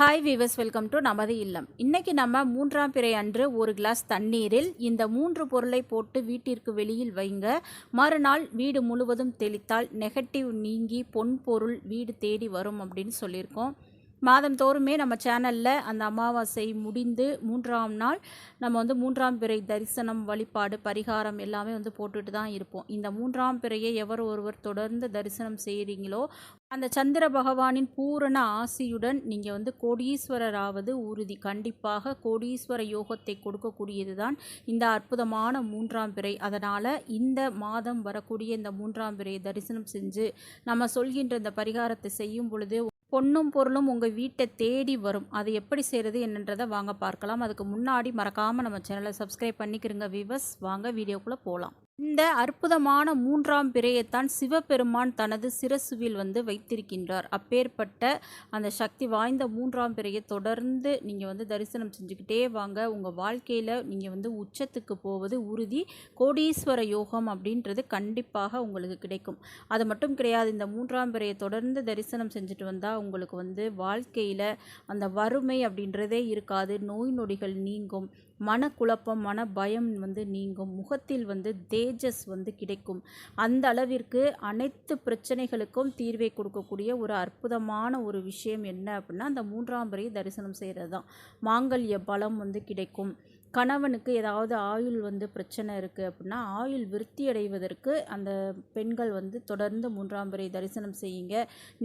Hi viewers welcome to நமது இல்லம். இன்றைக்கி நம்ம மூன்றாம் பிறை அன்று ஒரு கிளாஸ் தண்ணீரில் இந்த மூன்று பொருளை போட்டு வீட்டிற்கு வெளியில் வைங்க. மறுநாள் வீடு முழுவதும் தெளித்தால் நெகட்டிவ் நீங்கி பொன் பொருள் வீடு தேடி வரும் அப்படின்னு சொல்லியிருக்கோம். மாதந்தோறுமே நம்ம சேனலில் அந்த அமாவாசை முடிந்து மூன்றாம் நாள் நம்ம வந்து மூன்றாம் பிறை தரிசனம் வழிபாடு பரிகாரம் எல்லாமே வந்து போட்டுட்டு தான் இருப்போம். இந்த மூன்றாம் பிறையை எவர் ஒருவர் தொடர்ந்து தரிசனம் செய்கிறீங்களோ அந்த சந்திர பகவானின் பூரண ஆசியுடன் நீங்கள் வந்து கோடீஸ்வரராவது உறுதி. கண்டிப்பாக கோடீஸ்வர யோகத்தை கொடுக்கக்கூடியது தான் இந்த அற்புதமான மூன்றாம் பிறை. அதனால் இந்த மாதம் வரக்கூடிய இந்த மூன்றாம் பிறையை தரிசனம் செஞ்சு நம்ம சொல்கின்ற இந்த பரிகாரத்தை செய்யும் பொழுது பொண்ணும் பொருளும் உங்கள் வீட்டை தேடி வரும். அது எப்படி செய்கிறது என்னன்றதை வாங்க பார்க்கலாம். அதுக்கு முன்னாடி மறக்காமல் நம்ம சேனலை சப்ஸ்கிரைப் பண்ணிக்கிறங்க விவஸ் வாங்க வீடியோக்குள்ளே போகலாம் இந்த அற்புதமான மூன்றாம் பிறையைத்தான் சிவபெருமான் தனது சிரசுவில் வந்து வைத்திருக்கின்றார். அப்பேற்பட்ட அந்த சக்தி வாய்ந்த மூன்றாம் பிறையை தொடர்ந்து நீங்கள் வந்து தரிசனம் செஞ்சுக்கிட்டே வாங்க. உங்கள் வாழ்க்கையில் நீங்கள் வந்து உச்சத்துக்கு போவது உறுதி. கோடீஸ்வர யோகம் அப்படின்றது கண்டிப்பாக உங்களுக்கு கிடைக்கும். அது மட்டும் கிடையாது இந்த மூன்றாம் பிறையை தொடர்ந்து தரிசனம் செஞ்சுட்டு வந்தால் உங்களுக்கு வந்து வாழ்க்கையில் அந்த வறுமை அப்படின்றதே இருக்காது. நோய் நொடிகள் நீங்கும் மனக்குழப்பம் மன பயம் வந்து நீங்கும். முகத்தில் வந்து தே தேஜஸ் வந்து கிடைக்கும். அந்த அளவிற்கு அனைத்து பிரச்சனைகளுக்கும் தீர்வை கொடுக்கக்கூடிய ஒரு அற்புதமான ஒரு விஷயம் என்ன அப்படின்னா அந்த மூன்றாம் பிறை தரிசனம் செய்கிறது தான் மாங்கல்ய பலம் வந்து கிடைக்கும். கணவனுக்கு ஏதாவது ஆயுள் வந்து பிரச்சனை இருக்குது அப்படின்னா ஆயுள் விருத்தி அடைவதற்கு அந்த பெண்கள் வந்து தொடர்ந்து மூன்றாம் பிறை தரிசனம் செய்யுங்க.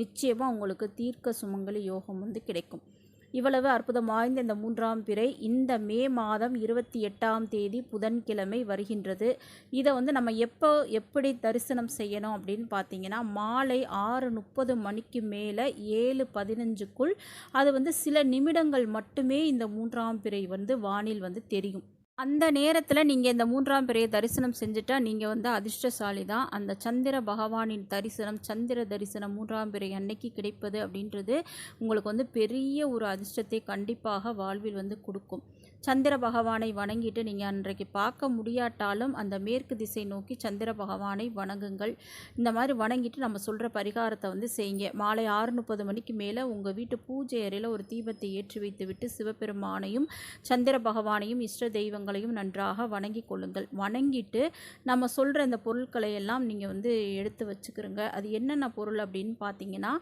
நிச்சயமாக உங்களுக்கு தீர்க்க சுமங்கலி யோகம் வந்து கிடைக்கும். இவ்வளவு அற்புதம் வாய்ந்த இந்த மூன்றாம் பிறை இந்த மே மாதம் இருபத்தி எட்டாம் தேதி புதன்கிழமை வருகின்றது. இதை வந்து நம்ம எப்போ எப்படி தரிசனம் செய்யணும் அப்படின்னு பார்த்தீங்கன்னா மாலை ஆறு முப்பது மணிக்கு மேலே ஏழு பதினஞ்சுக்குள் அது வந்து சில நிமிடங்கள் மட்டுமே இந்த மூன்றாம் பிறை வந்து வானில் வந்து தெரியும். அந்த நேரத்தில் நீங்கள் இந்த மூன்றாம் பிறையை தரிசனம் செஞ்சுட்டா நீங்கள் வந்து அதிர்ஷ்டசாலி தான் அந்த சந்திர பகவானின் தரிசனம் சந்திர தரிசனம் மூன்றாம் பிறை அன்னைக்கு கிடைப்பது அப்படின்றது உங்களுக்கு வந்து பெரிய ஒரு அதிர்ஷ்டத்தை கண்டிப்பாக வாழ்வில் வந்து கொடுக்கும். சந்திர பகவானை வணங்கிட்டு நீங்கள் அன்றைக்கு பார்க்க முடியாட்டாலும் அந்த மேற்கு திசை நோக்கி சந்திர பகவானை வணங்குங்கள். இந்த மாதிரி வணங்கிட்டு நம்ம சொல்கிற பரிகாரத்தை வந்து செய்யுங்க. மாலை ஆறு முப்பது மணிக்கு மேலே உங்கள் வீட்டு பூஜை அறையில் ஒரு தீபத்தை ஏற்றி வைத்துவிட்டு சிவபெருமானையும் சந்திர பகவானையும் இஷ்ட தெய்வங்களையும் நன்றாக வணங்கி கொள்ளுங்கள். வணங்கிட்டு நம்ம சொல்கிற இந்த பொருட்களை எல்லாம் நீங்கள் வந்து எடுத்து வச்சுக்கிறோங்க அது என்னென்ன பொருள் அப்படின்னு பார்த்தீங்கன்னா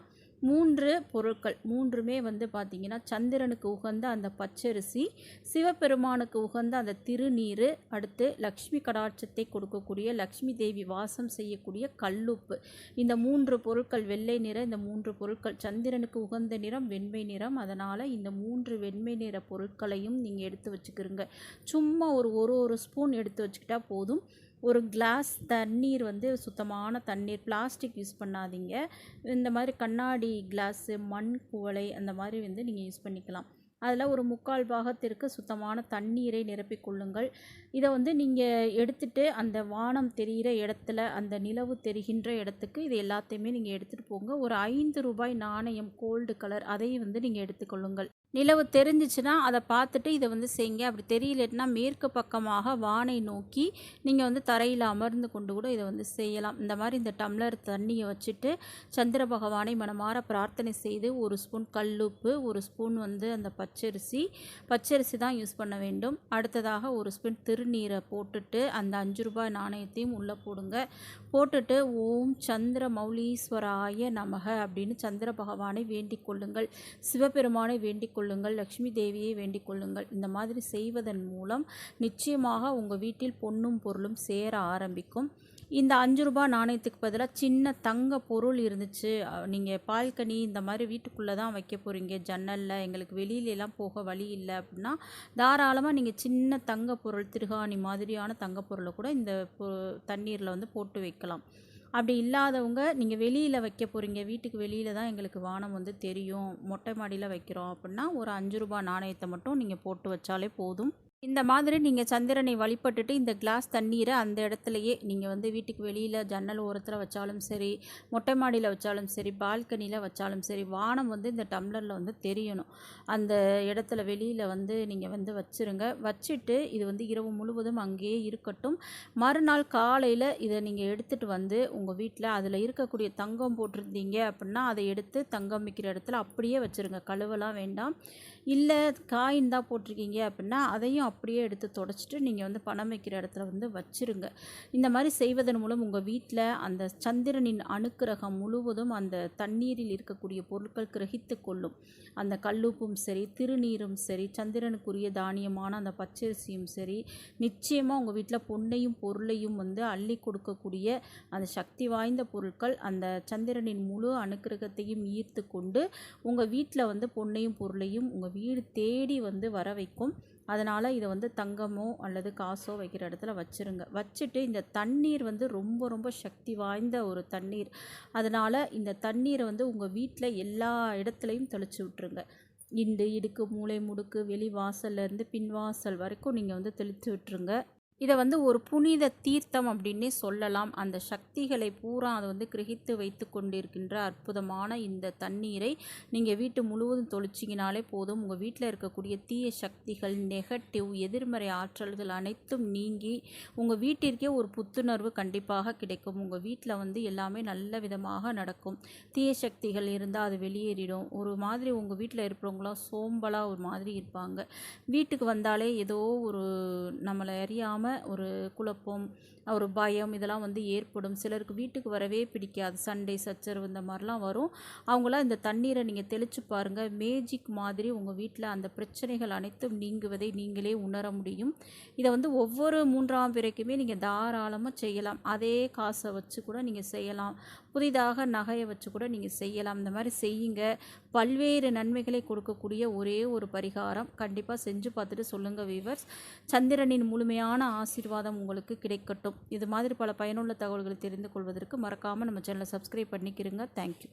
மூன்று பொருட்கள். மூன்றுமே வந்து பார்த்திங்கன்னா சந்திரனுக்கு உகந்த அந்த பச்சரிசி சிவபெருமானுக்கு உகந்த அந்த திருநீர் அடுத்து லக்ஷ்மி கடாட்சத்தை கொடுக்கக்கூடிய லக்ஷ்மி தேவி வாசம் செய்யக்கூடிய கல்லுப்பு. இந்த மூன்று பொருட்கள் வெள்ளை நிற இந்த மூன்று பொருட்கள் சந்திரனுக்கு உகந்த நிறம் வெண்மை நிறம். அதனால் இந்த மூன்று வெண்மை நிற பொருட்களையும் நீங்கள் எடுத்து வச்சுக்கிறோங்க சும்மா ஒரு ஒரு ஒரு ஸ்பூன் எடுத்து வச்சுக்கிட்டா போதும். ஒரு கிளாஸ் தண்ணீர் வந்து சுத்தமான தண்ணீர் பிளாஸ்டிக் யூஸ் பண்ணாதீங்க. இந்த மாதிரி கண்ணாடி கிளாஸு மண் குவளை அந்த மாதிரி வந்து நீங்கள் யூஸ் பண்ணிக்கலாம். அதில் ஒரு முக்கால் பாகத்திற்கு சுத்தமான தண்ணீரை நிரப்பிக் கொள்ளுங்கள். இதை வந்து நீங்கள் எடுத்துகிட்டு அந்த வானம் தெரிகிற இடத்துல அந்த நிலவு தெரிகின்ற இடத்துக்கு இது எல்லாத்தையுமே நீங்கள் எடுத்துகிட்டு போங்க. ஒரு ஐந்து ரூபாய் நாணயம் கோல்டு கலர் அதையும் வந்து நீங்கள் எடுத்துக்கொள்ளுங்கள் நிலவு தெரிஞ்சிச்சுன்னா அதை பார்த்துட்டு இதை வந்து செய்யுங்க. அப்படி தெரியலன்னா மேற்கு பக்கமாக வானை நோக்கி நீங்கள் வந்து தரையில் அமர்ந்து கொண்டு கூட இதை வந்து செய்யலாம். இந்த மாதிரி இந்த டம்ளர் தண்ணியை வச்சுட்டு சந்திர பகவானை மனமாற பிரார்த்தனை செய்து ஒரு ஸ்பூன் கல்லுப்பு ஒரு ஸ்பூன் வந்து அந்த பச்சரிசி பச்சரிசி தான் யூஸ் பண்ண வேண்டும். அடுத்ததாக ஒரு ஸ்பூன் திருநீரை போட்டுட்டு அந்த அஞ்சு ரூபாய் நாணயத்தையும் உள்ளே போடுங்க. போட்டுட்டு ஓம் சந்திர மௌலீஸ்வராய நமக அப்படின்னு சந்திர பகவானை வேண்டிக் கொள்ளுங்கள். சிவபெருமானை வேண்டிக் கொள்ளுங்கள். லக்ஷ்மி தேவியை வேண்டிக் கொள்ளுங்கள். இந்த மாதிரி செய்வதன் மூலம் நிச்சயமாக உங்கள் வீட்டில் பொன்னும் பொருளும் சேர ஆரம்பிக்கும். இந்த அஞ்சு ரூபா நாணயத்துக்கு பதிலாக சின்ன தங்க பொருள் இருந்துச்சு. நீங்கள் பால்கனி இந்த மாதிரி வீட்டுக்குள்ளே தான் வைக்க போகிறீங்க ஜன்னலில் எங்களுக்கு வெளியிலலாம் போக வழி இல்லை அப்படின்னா தாராளமாக நீங்கள் சின்ன தங்க பொருள் திருகாணி மாதிரியான தங்க பொருளை கூட இந்த தண்ணீரில் வந்து போட்டு வைக்கலாம். அப்படி இல்லாதவங்க நீங்கள் வெளியில் வைக்க போகிறீங்க வீட்டுக்கு வெளியில் தான் எங்களுக்கு வானம் வந்து தெரியும். மொட்டை மாடியில் வைக்கிறோம் அப்படின்னா ஒரு அஞ்சு ரூபா நாணயத்தை மட்டும் நீங்கள் போட்டு வச்சாலே போதும். இந்த மாதிரி நீங்கள் சந்திரனை வழிபட்டுட்டு இந்த கிளாஸ் தண்ணீரை அந்த இடத்துலையே நீங்கள் வந்து வீட்டுக்கு வெளியில் ஜன்னல் ஓரத்தில் வச்சாலும் சரி மொட்டை மாடியில் வச்சாலும் சரி பால்கனியில் வச்சாலும் சரி வானம் வந்து இந்த டம்ளரில் வந்து தெரியணும். அந்த இடத்துல வெளியில் வந்து நீங்கள் வந்து வச்சுருங்க. வச்சுட்டு இது வந்து இரவு முழுவதும் அங்கேயே இருக்கட்டும். மறுநாள் காலையில் இதை நீங்கள் எடுத்துகிட்டு வந்து உங்கள் வீட்டில் அதில் இருக்கக்கூடிய தங்கம் போட்டிருந்தீங்க அப்படின்னா அதை எடுத்து தங்கம் விற்கிற இடத்துல அப்படியே வச்சுருங்க. கழுவலாம் வேண்டாம். இல்லை காயின் தான் போட்டிருக்கீங்க அப்படின்னா அதையும் அப்படியே எடுத்து தொடச்சிட்டு நீங்கள் வந்து பணம் வைக்கிற இடத்துல வந்து வச்சுருங்க. இந்த மாதிரி செய்வதன் மூலம் உங்கள் வீட்டில் அந்த சந்திரனின் அணுக்கிரகம் முழுவதும் அந்த தண்ணீரில் இருக்கக்கூடிய பொருட்கள் கிரகித்து கொள்ளும். அந்த கல்லுப்பும் சரி திருநீரும் சரி சந்திரனுக்குரிய தானியமான அந்த பச்சரிசியும் சரி நிச்சயமாக உங்கள் வீட்டில் பொன்னையும் பொருளையும் வந்து அள்ளி கொடுக்கக்கூடிய அந்த சக்தி வாய்ந்த பொருட்கள் அந்த சந்திரனின் முழு அணுக்கிரகத்தையும் ஈர்த்து கொண்டு உங்கள் வீட்டில் வந்து பொன்னையும் பொருளையும் உங்கள் வீடு தேடி வந்து வர வைக்கும் அதனால் இதை வந்து தங்கமோ அல்லது காசோ வைக்கிற இடத்துல வச்சுருங்க. வச்சுட்டு இந்த தண்ணீர் வந்து ரொம்ப ரொம்ப சக்தி வாய்ந்த ஒரு தண்ணீர். அதனால் இந்த தண்ணீரை வந்து உங்கள் வீட்டில் எல்லா இடத்துலையும் தெளிச்சு விட்ருங்க இண்டு இடுக்கு மூளை முடுக்கு வெளி வாசல்லேருந்து பின்வாசல் வரைக்கும் நீங்கள் வந்து தெளித்து விட்டுருங்க. இதை வந்து ஒரு புனித தீர்த்தம் அப்படின்னே சொல்லலாம். அந்த சக்திகளை பூரா அதை வந்து கிரகித்து வைத்து கொண்டிருக்கின்ற அற்புதமான இந்த தண்ணீரை நீங்கள் வீட்டு முழுவதும் தொளிச்சிங்கனாலே போதும். உங்கள் வீட்டில் இருக்கக்கூடிய தீய சக்திகள் நெகட்டிவ் எதிர்மறை ஆற்றல்கள் அனைத்தும் நீங்கி உங்கள் வீட்டிற்கே ஒரு புத்துணர்வு கண்டிப்பாக கிடைக்கும். உங்கள் வீட்டில் வந்து எல்லாமே நல்ல விதமாக நடக்கும். தீய சக்திகள் இருந்தால் அது வெளியேறிடும். ஒரு மாதிரி உங்கள் வீட்டில் இருக்கிறவங்களாம் சோம்பலாக ஒரு மாதிரி இருப்பாங்க. வீட்டுக்கு வந்தாலே ஏதோ ஒரு நம்மளை அறியாமல் ஒரு குழப்பம் ஒரு பயம் இதெல்லாம் வந்து ஏற்படும். சிலருக்கு வீட்டுக்கு வரவே பிடிக்காது. சண்டை சச்சரவு இந்த மாதிரிலாம் வரும். அவங்களாம் இந்த தண்ணீரை நீங்கள் தெளித்து பாருங்கள் மேஜிக் மாதிரி உங்கள் வீட்டில் அந்த பிரச்சனைகள் அனைத்தும் நீங்குவதை நீங்களே உணர முடியும். இதை வந்து ஒவ்வொரு மூன்றாம் பிறைக்குமே நீங்கள் தாராளமாக செய்யலாம். அதே காசை வச்சு கூட நீங்கள் செய்யலாம். புதிதாக நகையை வச்சு கூட நீங்கள் செய்யலாம். இந்த மாதிரி செய்யுங்க. பல்வேறு நன்மைகளை கொடுக்கக்கூடிய ஒரே ஒரு பரிகாரம் கண்டிப்பாக செஞ்சு பார்த்துட்டு சொல்லுங்கள் வீவர்ஸ் சந்திரனின் முழுமையான ஆசீர்வாதம் உங்களுக்கு கிடைக்கட்டும். இது மாதிரி பல பயனுள்ள தகவல்களை தெரிந்து கொள்வதற்கு மறக்காமல் நம்ம சேனலை சப்ஸ்கிரைப் பண்ணிக்கிறங்க தேங்க்யூ